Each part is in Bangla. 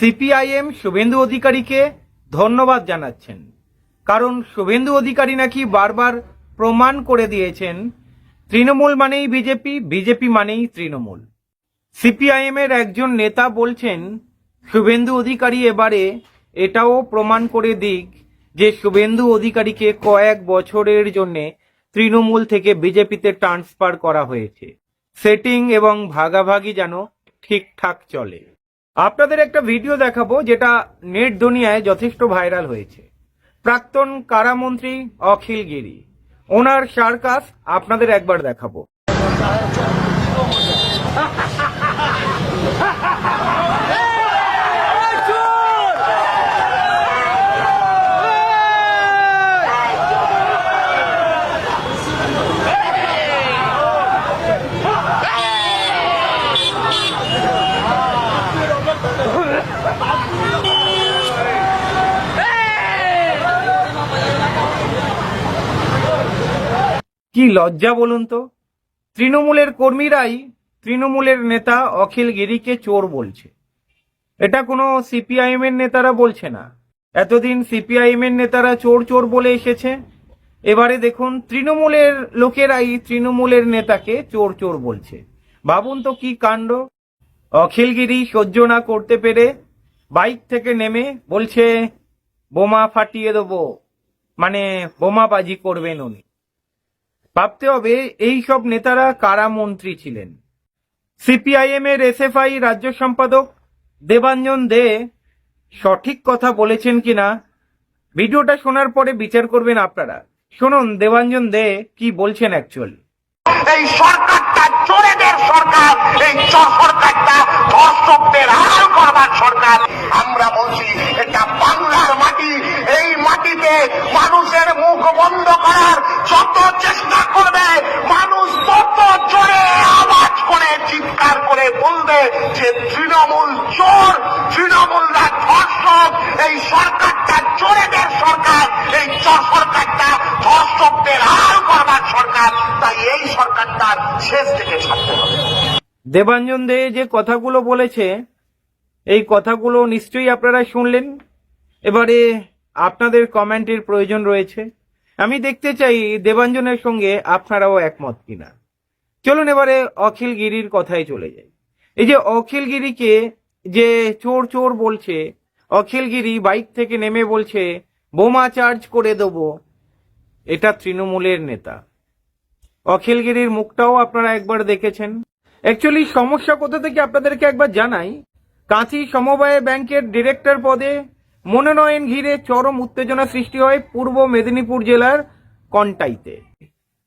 সিপিআইএম শুভেন্দু অধিকারীকে ধন্যবাদ জানাচ্ছেন। কারণ শুভেন্দু অধিকারী নাকি বারবার প্রমাণ করে দিয়েছেন, তৃণমূল মানেই বিজেপি বিজেপি মানেই তৃণমূল। সিপিআইএম এর একজন নেতা বলছেন, শুভেন্দু অধিকারী এবারে এটাও প্রমাণ করে দিক যে শুভেন্দু অধিকারীকে কয়েক বছরের জন্য তৃণমূল থেকে বিজেপিতে ট্রান্সফার করা হয়েছে। সেটিং এবং ভাগাভাগি যেন ঠিকঠাক চলে। আপনাদের একটা ভিডিও দেখাবো যেটা নেট দুনিয়ায় যথেষ্ট ভাইরাল হয়েছে। প্রাক্তন কারামন্ত্রী অখিল গিরি। ওনার সার্কাস আপনাদের একবার দেখাবো। কি লজ্জা বলুন তো? তৃণমূলের কর্মীরাই তৃণমূলের নেতা অখিল গিরিকে চোর বলছে। এটা কোনো সিপিআইএম এর নেতারা বলছে না। এতদিন সিপিআইএম এর নেতারা চোর চোর বলে এসেছে। এবারে দেখুন, তৃণমূলের লোকেরাই তৃণমূলের নেতাকে চোর চোর বলছে। ভাবুন তো কি কাণ্ড। অখিলগিরি সহ্য না করতে পেরে বাইক থেকে নেমে বলছে, বোমা ফাটিয়ে দেবো। মানে বোমাবাজি করবেন উনি। ভাবতে হবে এই সব নেতারা কারা মন্ত্রী ছিলেন? সিপিআইএম এর এসএফআই রাজ্য সম্পাদক দেবাঞ্জন দে সঠিক কথা বলেছেন কিনা? ভিডিওটা শোনার পরে বিচার করবেন আপনারা। শুনুন, দেবাঞ্জন দে কি বলছেন অ্যাকচুয়ালি এই সরকারটা, চোরেদের সরকার, এই সরকারটা ধর্ষকদের হাল করবার সরকার। দেবাঞ্জন দে যে কথাগুলো বলেছে, এই কথাগুলো নিশ্চয়ই আপনারা শুনলেন। এবারে আপনাদের কমেন্টের প্রয়োজন রয়েছে। আমি দেখতে চাই দেবাঞ্জনের সঙ্গে আপনারাও একমত কিনা। চলুন এবারে অখিল গিরির কথায় চলে যাই। এই যে অখিল গিরিকে যে চোর চোর বলছে অখিল গিরি বাইক থেকে নেমে বলছে, বোমা চার্জ করে দেবো। এটা তৃণমূলের নেতা। অখিলগিরির মুখটাও আপনারা একবার দেখেছেন। অ্যাকচুয়ালি সমস্যা কোথা থেকে আপনাদেরকে একবার জানাই? কাঁথি সমবায় ব্যাংকের ডিরেক্টর পদে মনোনয়ন ঘিরে চরম উত্তেজনা সৃষ্টি হয় পূর্ব মেদিনীপুর জেলার কন্টাইতে।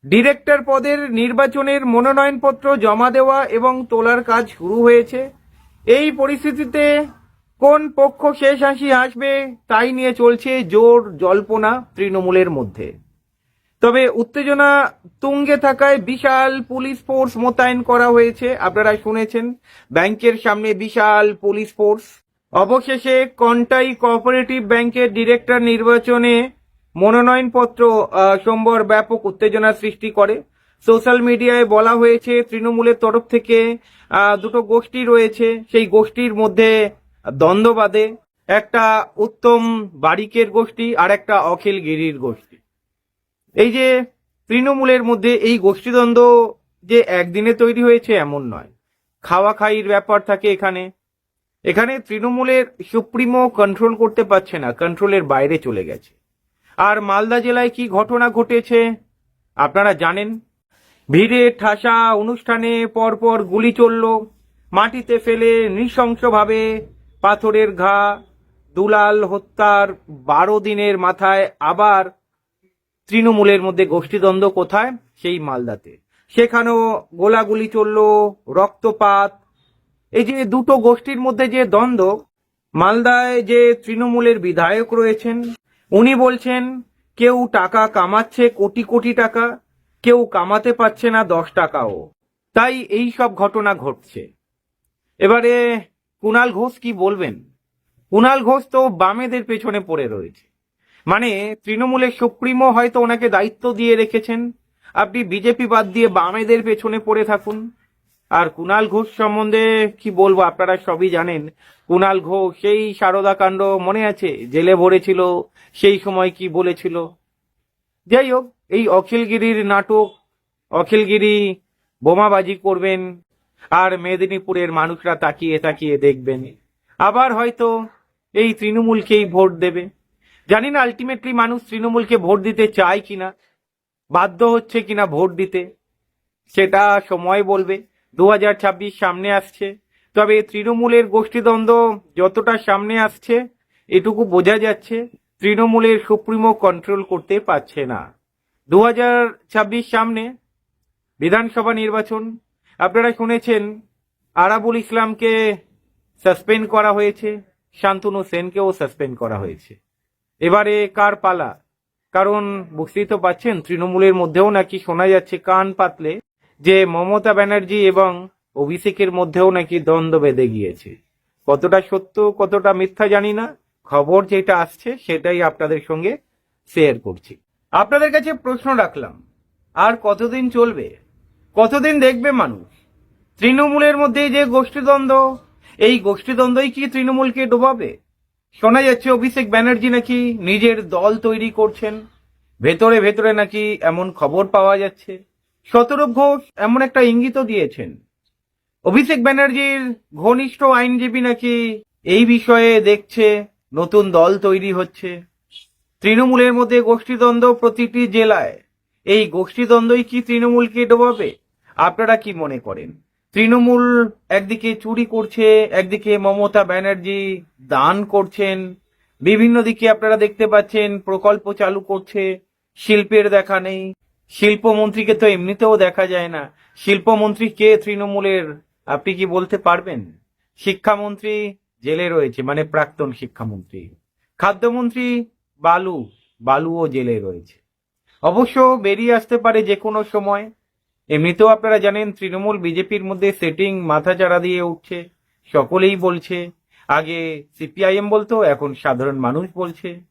ডিরেক্টর পদের নির্বাচনের মনোনয়নপত্র জমা দেওয়া এবং তোলার কাজ শুরু হয়েছে। এই পরিস্থিতিতে কোন পক্ষ শেষ হাসি আসবে তাই নিয়ে চলছে জোর জল্পনা তৃণমূলের মধ্যে। তবে উত্তেজনা তুঙ্গে থাকায় বিশাল পুলিশ ফোর্স মোতায়েন করা হয়েছে। আপনারা শুনেছেন, ব্যাংকের সামনে বিশাল পুলিশ ফোর্স। অবশেষে কন্টাই কোঅপারেটিভ ব্যাংকের ডিরেক্টর নির্বাচনে মনোনয়নপত্র সোমবার ব্যাপক উত্তেজনা সৃষ্টি করে। সোশ্যাল মিডিয়ায় বলা হয়েছে, তৃণমূলের তরফ থেকে দুটো গোষ্ঠী রয়েছে। সেই গোষ্ঠীর মধ্যে দ্বন্দ্ব বাঁধে। একটা উত্তম বারিকের গোষ্ঠী আর একটা অখিল গিরির গোষ্ঠী। এই যে তৃণমূলের মধ্যে এই গোষ্ঠীদ্বন্দ্ব যে একদিনে তৈরি হয়েছে, এমন নয়। খাওয়া খাইয়ের ব্যাপার থাকে এখানে। এখানে তৃণমূলের সুপ্রিমো কন্ট্রোল করতে পারছে না কন্ট্রোলের বাইরে চলে গেছে। আর মালদা জেলায় কি ঘটনা ঘটেছে, আপনারা জানেন? ভিড়ে ঠাসা অনুষ্ঠানে পরপর গুলি চলল। মাটিতে ফেলে নৃশংসভাবে পাথরের ঘা, দুলাল হত্যার বারো দিনের মাথায় আবার তৃণমূলের মধ্যে গোষ্ঠীদ্বন্দ্ব কোথায়? সেই মালদাতে। সেখানেও গোলাগুলি চলল, রক্তপাত। এই যে দুটো গোষ্ঠীর মধ্যে যে দ্বন্দ্ব, মালদায় যে তৃণমূলের বিধায়ক রয়েছেন, উনি বলছেন, কেউ টাকা কামাচ্ছে কোটি কোটি টাকা, কেউ কামাতে পারছে না দশ টাকাও। তাই এই সব ঘটনা ঘটছে। এবারে কুণাল ঘোষ কি বলবেন? কুণাল ঘোষ তো বামেদের পেছনে পড়ে রয়েছে। মানে তৃণমূলের সুপ্রিমো হয়তো ওনাকে দায়িত্ব দিয়ে রেখেছেন। আপনি বিজেপি বাদ দিয়ে বামেদের পেছনে পড়ে থাকুন। আর কুনাল ঘোষ সম্বন্ধে কি বলব, আপনারা সবই জানেন। কুণাল ঘোষ, সেই সারদা কাণ্ড মনে আছে? জেলে ভরেছিল, সেই সময় কি বলেছিল? যাই হোক, এই অখিলগিরির নাটক, অখিলগিরি বোমাবাজি করবেন, আর মেদিনীপুরের মানুষরা তাকিয়ে তাকিয়ে দেখবেন। আবার হয়তো এই তৃণমূলকেই ভোট দেবে। জানি না আলটিমেটলি মানুষ তৃণমূলকে ভোট দিতে চায় কিনা, বাধ্য হচ্ছে কিনা ভোট দিতে, সেটা সময় বলবে। দু হাজার ছাব্বিশ সামনে আসছে, তবে তৃণমূলের গোষ্ঠীদ্বন্দ্ব যতটা সামনে আসছে, এটুকু বোঝা যাচ্ছে তৃণমূলের সুপ্রিমো কন্ট্রোল করতে পারছে না। দু হাজার ছাব্বিশ সামনে বিধানসভা নির্বাচন, আপনারা শুনেছেন আরাবুল ইসলামকে সাসপেন্ড করা হয়েছে, শান্তনু সেনকেও সাসপেন্ড করা হয়েছে। এবারে কার পালা? কারণ বুঝতেই তো পাচ্ছেন, তৃণমূলের মধ্যেও নাকি শোনা যাচ্ছে কান পাতলে যে মমতা ব্যানার্জি এবং অভিষেকের মধ্যেও নাকি দ্বন্দ্ব বেঁধে গিয়েছে। কতটা সত্য, কতটা মিথ্যা জানি না। খবর যেটা আসছে সেটাই আপনাদের সঙ্গে শেয়ার করছি। আপনাদের কাছে প্রশ্ন রাখলাম, আর কতদিন চলবে? কতদিন দেখবে মানুষ? তৃণমূলের মধ্যে যে গোষ্ঠীদ্বন্দ্ব, এই গোষ্ঠীদ্বন্দ্বই কি তৃণমূলকে ডোবাবে? শোনা যাচ্ছে অভিষেক ব্যানার্জি নাকি নিজের দল তৈরি করছেন। ভেতরে ভেতরে নাকি এমন খবর পাওয়া যাচ্ছে। শতরূপ ঘোষ এমন একটা ইঙ্গিতও দিয়েছেন। অভিষেক ব্যানার্জির ঘনিষ্ঠ আইনজীবী নাকি এই বিষয়ে দেখছে নতুন দল তৈরি হচ্ছে। তৃণমূলের মধ্যে গোষ্ঠীদ্বন্দ্ব প্রতিটি জেলায়। এই গোষ্ঠীদ্বন্দ্বই কি তৃণমূলকে ডোবাবে? আপনারা কি মনে করেন? তৃণমূল একদিকে চুরি করছে, একদিকে মমতা ব্যানার্জি দান করছেন। বিভিন্ন দিকে আপনারা দেখতে পাচ্ছেন প্রকল্প চালু করছে, শিল্পের দেখা নেই। শিল্পমন্ত্রীকে তো এমনিতেও দেখা যায় না। শিল্পমন্ত্রী কে তৃণমূলের, আপনি কি বলতে পারবেন? শিক্ষামন্ত্রী জেলে রয়েছে মানে প্রাক্তন শিক্ষামন্ত্রী। খাদ্যমন্ত্রী বালু, বালুও জেলে রয়েছে। অবশ্য বেরিয়ে আসতে পারে যে কোনো সময়। এমনিতেও আপনারা জানেন, তৃণমূল বিজেপির মধ্যে সেটিং মাথাচাড়া দিয়ে উঠছে। সকলেই বলছে। আগে সিপিআইএম বলতো, এখন সাধারণ মানুষ বলছে।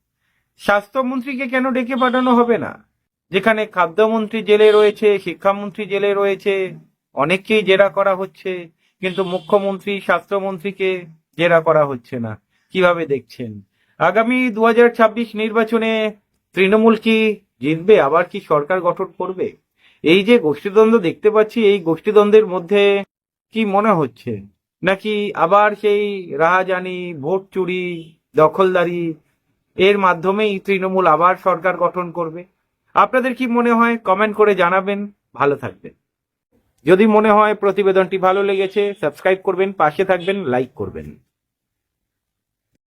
স্বাস্থ্যমন্ত্রীকে কেন ডেকে পাঠানো হবে না? যেখানে খাদ্যমন্ত্রী জেলে রয়েছে, শিক্ষামন্ত্রী জেলে রয়েছে, অনেককেই জেরা করা হচ্ছে। কিন্তু মুখ্যমন্ত্রী, স্বাস্থ্যমন্ত্রীকে জেরা করা হচ্ছে না। কীভাবে দেখছেন? আগামী দু হাজার ছাব্বিশ নির্বাচনে তৃণমূল কি জিতবে? আবার কি সরকার গঠন করবে? এই যে গোষ্ঠীদ্বন্দ্ব দেখতে পাচ্ছি, এই গোষ্ঠীদ্বন্দ্বের মধ্যে কি মনে হচ্ছে? নাকি আবার সেই রাহাজানি, ভোট চুরি, দখলদারি, এর মাধ্যমেই তৃণমূল আবার সরকার গঠন করবে? আপনাদের কি মনে হয়? কমেন্ট করে জানাবেন। ভালো থাকবেন। যদি মনে হয় প্রতিবেদনটি ভালো লেগেছে, সাবস্ক্রাইব করবেন, পাশে থাকবেন, লাইক করবেন।